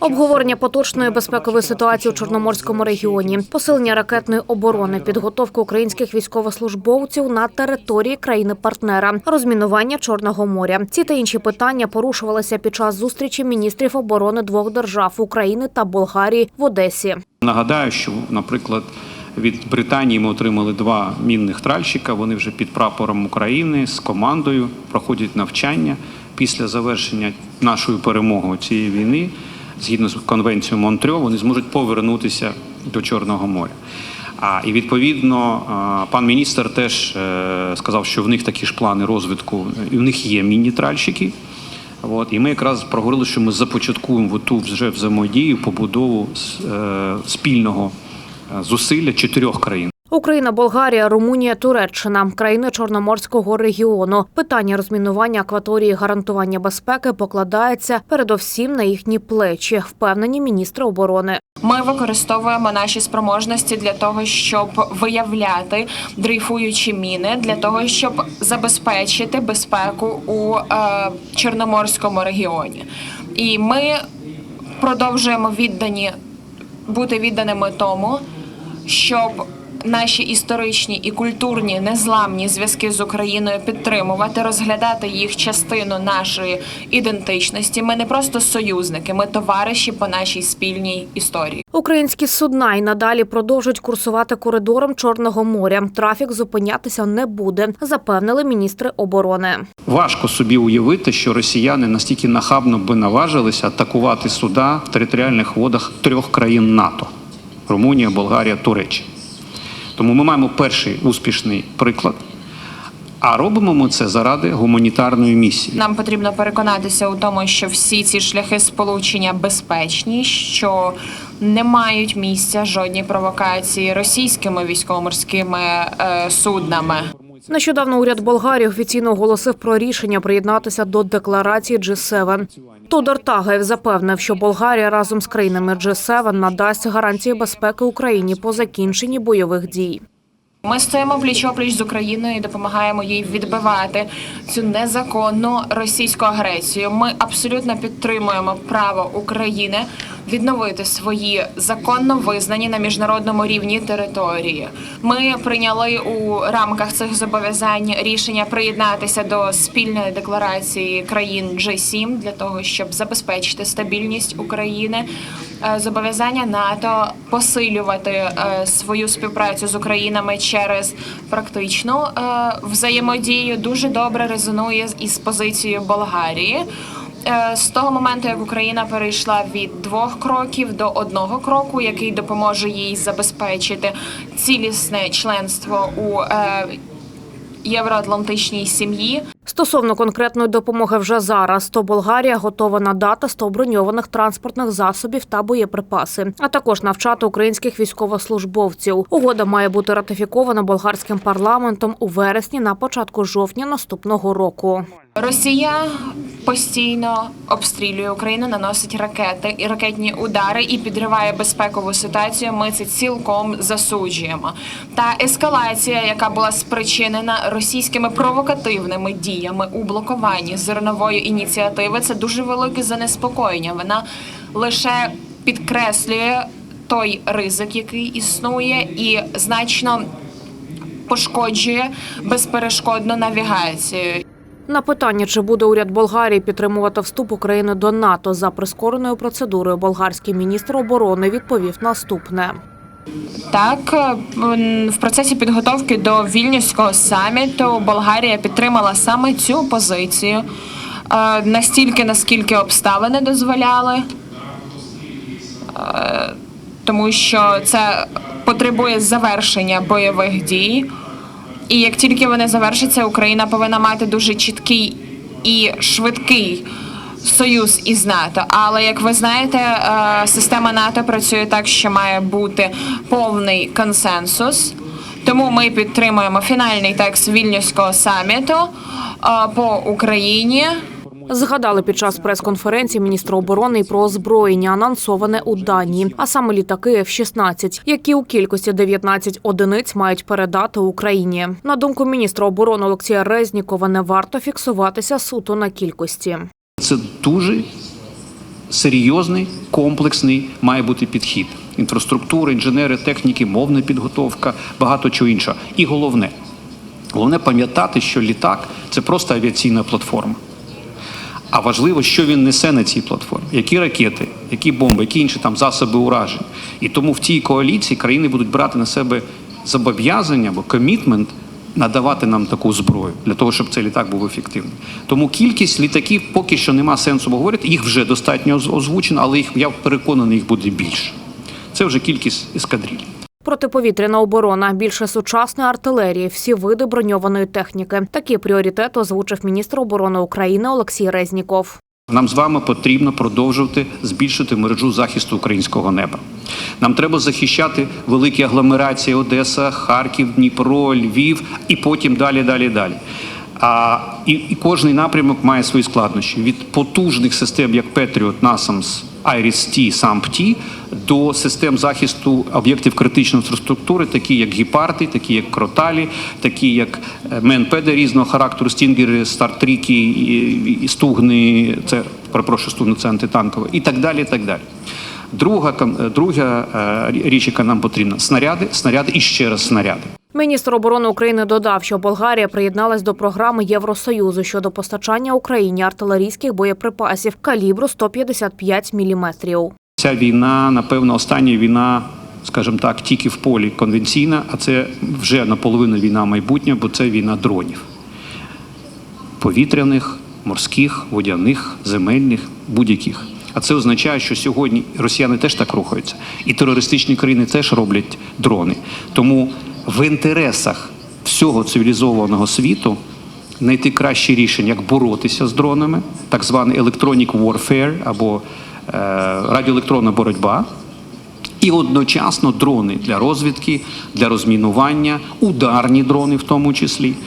Обговорення поточної безпекової ситуації у чорноморському регіоні, посилення ракетної оборони, підготовка українських військовослужбовців на території країни-партнера, розмінування Чорного моря. Ці та інші питання порушувалися під час зустрічі міністрів оборони двох держав України та Болгарії в Одесі. Нагадаю, що, наприклад, від Британії ми отримали два мінних тральщика. Вони вже під прапором України з командою проходять навчання після завершення нашої перемоги цієї війни. Згідно з конвенцією Монтрьо, вони зможуть повернутися до Чорного моря. А і відповідно пан міністр теж е, сказав, що в них такі ж плани розвитку, і в них є міні-тральщики. От, і ми якраз проговорили, що ми започаткуємо ту вже взаємодію, побудову е, спільного е, зусилля чотирьох країн. Україна, Болгарія, Румунія, Туреччина, країни Чорноморського регіону. Питання розмінування акваторії, гарантування безпеки покладається передовсім на їхні плечі, впевнені міністри оборони. Ми використовуємо наші спроможності для того, щоб виявляти дрейфуючі міни, для того, щоб забезпечити безпеку у е, Чорноморському регіоні. І ми продовжуємо віддані бути відданими тому, щоб наші історичні і культурні незламні зв'язки з Україною підтримувати, розглядати їх частину нашої ідентичності. Ми не просто союзники, ми товариші по нашій спільній історії. Українські судна й надалі продовжують курсувати коридором Чорного моря. Трафік зупинятися не буде, запевнили міністри оборони. Важко собі уявити, що росіяни настільки нахабно би наважилися атакувати суда в територіальних водах трьох країн НАТО: Румунія, Болгарія, Туреччина. Тому ми маємо перший успішний приклад. А робимо ми це заради гуманітарної місії. Нам потрібно переконатися у тому, що всі ці шляхи сполучення безпечні, що не мають місця жодні провокації російськими військово-морськими е, суднами. Нещодавно уряд Болгарії офіційно оголосив про рішення приєднатися до декларації G7. Тодор Тагаєв запевнив, що Болгарія разом з країнами G7 надасть гарантії безпеки Україні по закінченні бойових дій. Ми стоїмо пліч-опліч з Україною і допомагаємо їй відбивати цю незаконну російську агресію. Ми абсолютно підтримуємо право України відновити свої законно визнані на міжнародному рівні території. Ми прийняли у рамках цих зобов'язань рішення приєднатися до спільної декларації країн G7 для того, щоб забезпечити стабільність України. Е, Зобов'язання НАТО посилювати е, свою співпрацю з Українами через практичну е, взаємодію дуже добре резонує із позицією Болгарії. Е, З того моменту, як Україна перейшла від двох кроків до одного кроку, який допоможе їй забезпечити цілісне членство у е, євроатлантичній сім'ї, Стосовно конкретної допомоги вже зараз, то Болгарія готова надати 100 броньованих транспортних засобів та боєприпаси, а також навчати українських військовослужбовців. Угода має бути ратифікована болгарським парламентом у вересні на початку жовтня наступного року. Росія постійно обстрілює Україну, наносить ракети і ракетні удари і підриває безпекову ситуацію. Ми це цілком засуджуємо. Та ескалація, яка була спричинена російськими провокативними діями у блокуванні зернової ініціативи, це дуже велике занеспокоєння. Вона лише підкреслює той ризик, який існує, і значно пошкоджує безперешкодну навігацію. На питання, чи буде уряд Болгарії підтримувати вступ України до НАТО за прискореною процедурою, болгарський міністр оборони відповів наступне. Так, в процесі підготовки до вільнюського саміту Болгарія підтримала саме цю позицію е, настільки, наскільки обставини дозволяли, Е, тому що це потребує завершення бойових дій. І як тільки вони завершаться, Україна повинна мати дуже чіткий і швидкий союз із НАТО. Але як ви знаєте, е, система НАТО працює так, що має бути повний консенсус. Тому ми підтримуємо фінальний текст вільнюського саміту е, по Україні. Згадали під час прес-конференції міністра оборони про озброєння, анонсоване у Данії, а саме літаки F-16, які у кількості 19 одиниць мають передати Україні. На думку міністра оборони Олексія Резнікова, не варто фіксуватися суто на кількості. Це дуже серйозний, комплексний має бути підхід. Інфраструктура, інженери, техніки, мовна підготовка, багато чого іншого. І головне, головне пам'ятати, що літак це просто авіаційна платформа. А важливо, що він несе на цій платформі, які ракети, які бомби, які інші там засоби уражень. І тому в цій коаліції країни будуть брати на себе зобов'язання або комітмент надавати нам таку зброю для того, щоб цей літак був ефективним. Тому кількість літаків поки що нема сенсу говорити. Їх вже достатньо озвучено, але їх я переконаний, їх буде більше. Це вже кількість ескадриль. Протиповітряна оборона, більше сучасної артилерії, всі види броньованої техніки. Такі пріоритети озвучив міністр оборони України Олексій Резніков. Нам з вами потрібно продовжувати збільшити мережу захисту українського неба. Нам треба захищати великі агломерації Одеса, Харків, Дніпро, Львів і потім далі, далі, далі. А і, і кожний напрямок має свої складнощі від потужних систем, як Patriot, NASAMS, IRIS-T, SAMP-T, до систем захисту об'єктів критичної інфраструктури, такі як гіпарди, такі як кроталі, такі як е, МНПД різного характеру, стінгери, стартріки, стугни, це перепрошую, стугни це антитанкове, і так далі. І так далі. Друга, е, друга е, річ, яка нам потрібна снаряди, снаряди і ще раз снаряди. Міністр оборони України додав, що Болгарія приєдналась до програми Євросоюзу щодо постачання Україні артилерійських боєприпасів калібру 155 міліметрів. Ця війна, напевно, остання війна, скажімо так, тільки в полі конвенційна, а це вже наполовину війна майбутнього, бо це війна дронів. Повітряних, морських, водяних, земельних, будь-яких. А це означає, що сьогодні росіяни теж так рухаються, і терористичні країни теж роблять дрони. Тому в інтересах всього цивілізованого світу знайти кращі рішення, як боротися з дронами, так званий electronic warfare або е, радіоелектронна боротьба. І одночасно дрони для розвідки, для розмінування, ударні дрони в тому числі.